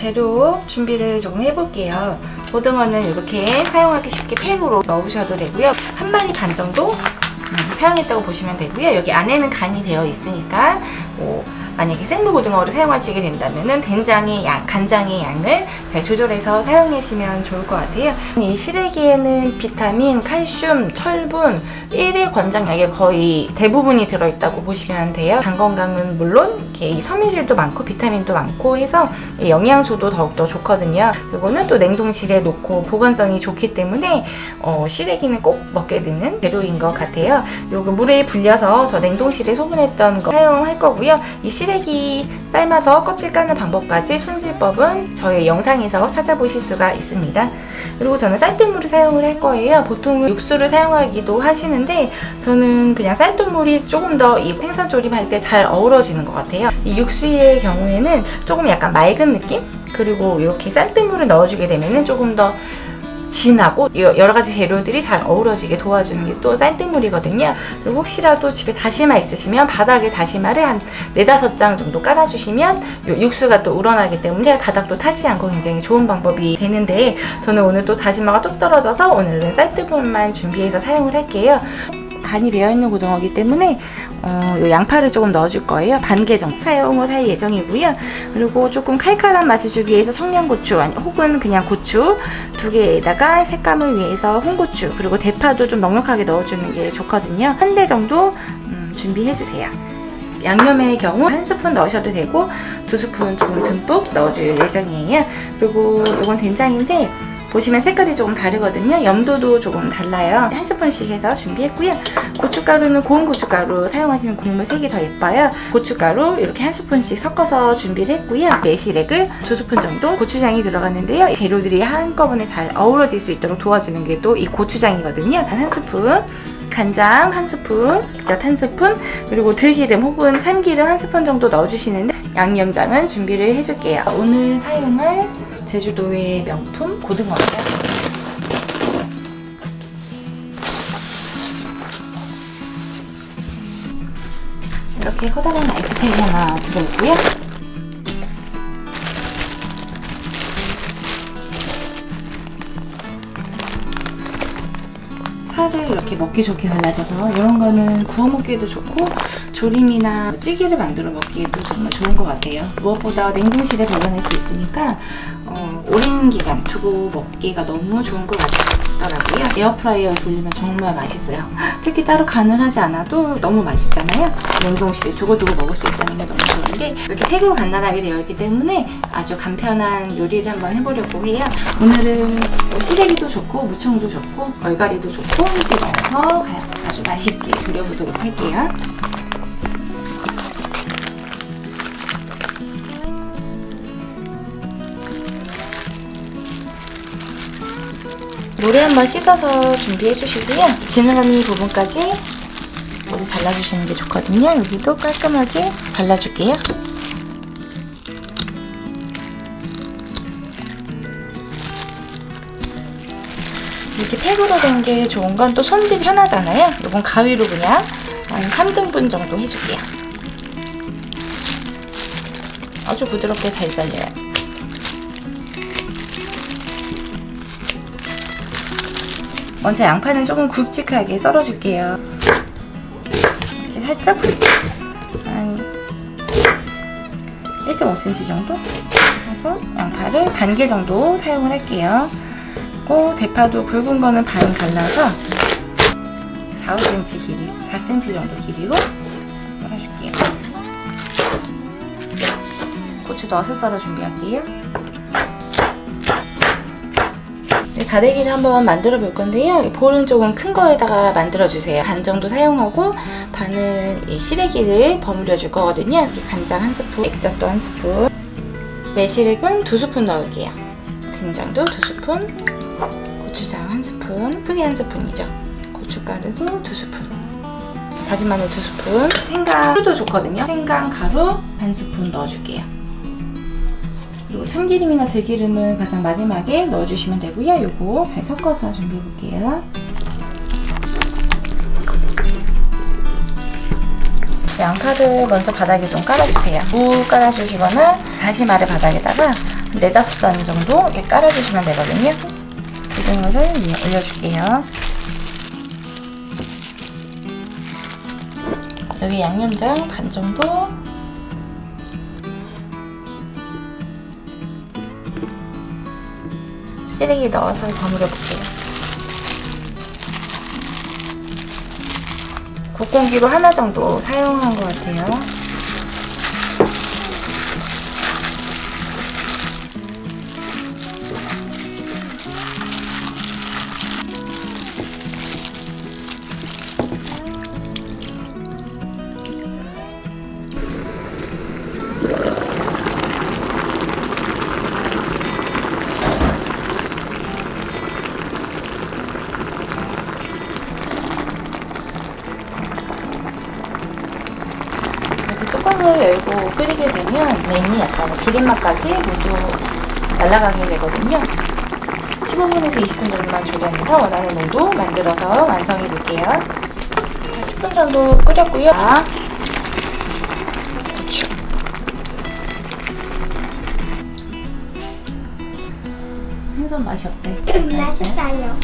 재료 준비를 조금 해볼게요. 고등어는 이렇게 사용하기 쉽게 팩으로 넣으셔도 되고요. 한 마리 반 정도 음, 사용했다고 보시면 되고요. 여기 안에는 간이 되어 있으니까 뭐 만약에 생물 고등어를 사용하시게 된다면 된장의 양, 간장의 양을 잘 조절해서 사용하시면 좋을 것 같아요. 이 시래기에는 비타민, 칼슘, 철분, 1회 권장약의 거의 대부분이 들어있다고 보시면 돼요. 간 건강은 물론 이 섬유질도 많고 비타민도 많고 해서 이 영양소도 더욱더 좋거든요. 이거는 또 냉동실에 놓고 보관성이 좋기 때문에 어, 시래기는 꼭 먹게 되는 재료인 것 같아요. 요거 물에 불려서 저 냉동실에 소분했던 거 사용할 거고요. 이 삶아서 껍질 까는 방법까지 손질법은 저희 영상에서 찾아보실 수가 있습니다. 그리고 저는 쌀뜨물을 사용을 할 거예요. 보통 육수를 사용하기도 하시는데 저는 그냥 쌀뜨물이 조금 더이 생선 조림할 때 잘 어우러지는 것 같아요. 이 육수의 경우에는 조금 약간 맑은 느낌? 그리고 이렇게 쌀뜨물을 넣어주게 되면은 조금 더 진하고 여러 가지 재료들이 잘 어우러지게 도와주는 게 또 쌀뜨물이거든요. 그리고 혹시라도 집에 다시마 있으시면 바닥에 다시마를 한 네다섯 장 정도 깔아주시면 요 육수가 또 우러나기 때문에 바닥도 타지 않고 굉장히 좋은 방법이 되는데 저는 오늘 또 다시마가 뚝 떨어져서 오늘은 쌀뜨물만 준비해서 사용을 할게요. 간이 배어있는 고등어이기 때문에 어, 요 양파를 조금 넣어줄 거예요. 반 개 정도 사용을 할 예정이고요. 그리고 조금 칼칼한 맛을 주기 위해서 청양고추 아니, 혹은 그냥 고추 두 개에다가 색감을 위해서 홍고추 그리고 대파도 좀 넉넉하게 넣어주는 게 좋거든요. 한 대 정도 음, 준비해주세요. 양념의 경우 한 스푼 넣으셔도 되고 두 스푼 조금 듬뿍 넣어줄 예정이에요. 그리고 이건 된장인데 보시면 색깔이 조금 다르거든요. 염도도 조금 달라요. 한 스푼씩 해서 준비했고요. 고춧가루는 고운 고춧가루 사용하시면 국물 색이 더 예뻐요. 고춧가루 이렇게 한 스푼씩 섞어서 준비를 했고요. 매실액을 두 스푼 정도 고추장이 들어갔는데요. 재료들이 한꺼번에 잘 어우러질 수 있도록 도와주는 게 또 이 고추장이거든요. 한 스푼 간장 한 스푼, 액젓 한 스푼, 그리고 들기름 혹은 참기름 한 스푼 정도 넣어주시는데 양념장은 준비를 해줄게요. 오늘 사용할 제주도의 명품 고등어예요. 이렇게 커다란 아이스팩이 하나 들어있고요. 살을 이렇게 먹기 좋게 갈라져서 이런 거는 구워 먹기에도 좋고 조림이나 찌개를 만들어 먹기에도 정말 좋은 것 같아요. 무엇보다 냉동실에 보관할 수 있으니까 어, 오랜 기간 두고 먹기가 너무 좋은 것 같 더라고요. 에어프라이어에 돌리면 정말 맛있어요. 특히 따로 간을 하지 않아도 너무 맛있잖아요. 냉동실에 두고두고 먹을 수 있다는 게 너무 좋은데 이렇게 팩으로 간단하게 되어 있기 때문에 아주 간편한 요리를 한번 해보려고 해요. 오늘은 뭐 시래기도 좋고 무청도 좋고 얼갈이도 좋고 함께 넣어서 아주 맛있게 졸여보도록 할게요. 물에 한번 씻어서 준비해 주시고요. 지느러미 부분까지 모두 잘라주시는 게 좋거든요. 여기도 깔끔하게 잘라줄게요. 이렇게 팩으로 된 게 좋은 건 또 손질 편하잖아요. 이건 가위로 그냥 한 3등분 정도 해줄게요. 아주 부드럽게 잘 잘려요. 먼저 양파는 조금 굵직하게 썰어줄게요. 이렇게 살짝 한 1.5cm 정도 해서 양파를 반 개 정도 사용을 할게요. 그리고 대파도 굵은 거는 반 갈라서 4, 5cm 길이, 4cm 정도 길이로 썰어줄게요. 고추도 어슷 썰어 준비할게요. 네, 다대기를 한번 만들어 볼 건데요. 볼은 조금 큰 거에다가 만들어 주세요. 반 정도 사용하고 반은 이 시래기를 버무려 줄 거거든요. 간장 한 스푼, 액젓도 한 스푼, 매실액은 두 스푼 넣을게요. 된장도 두 스푼, 고추장 한 스푼, 크게 한 스푼이죠. 고춧가루도 두 스푼, 다진 마늘 두 스푼, 생강도 좋거든요. 생강 가루 반 스푼 넣어줄게요. 그리고 참기름이나 들기름은 가장 마지막에 넣어주시면 되고요. 요거 잘 섞어서 준비해 볼게요. 양파를 먼저 바닥에 좀 깔아주세요. 무 깔아주시거나 다시마를 바닥에다가 네다섯 단 정도 깔아주시면 되거든요. 위에 올려줄게요. 여기 양념장 반 정도 쓰레기 넣어서 버무려 볼게요. 국공기로 하나 정도 사용한 것 같아요. 열고 끓이게 되면 냉이 약간 기름맛까지 모두 날아가게 되거든요. 15분에서 20분 정도만 조리해서 원하는 농도 만들어서 완성해 볼게요. 10분 정도 끓였고요. 자, 고추. 생선 맛이 어때? 맛있어요.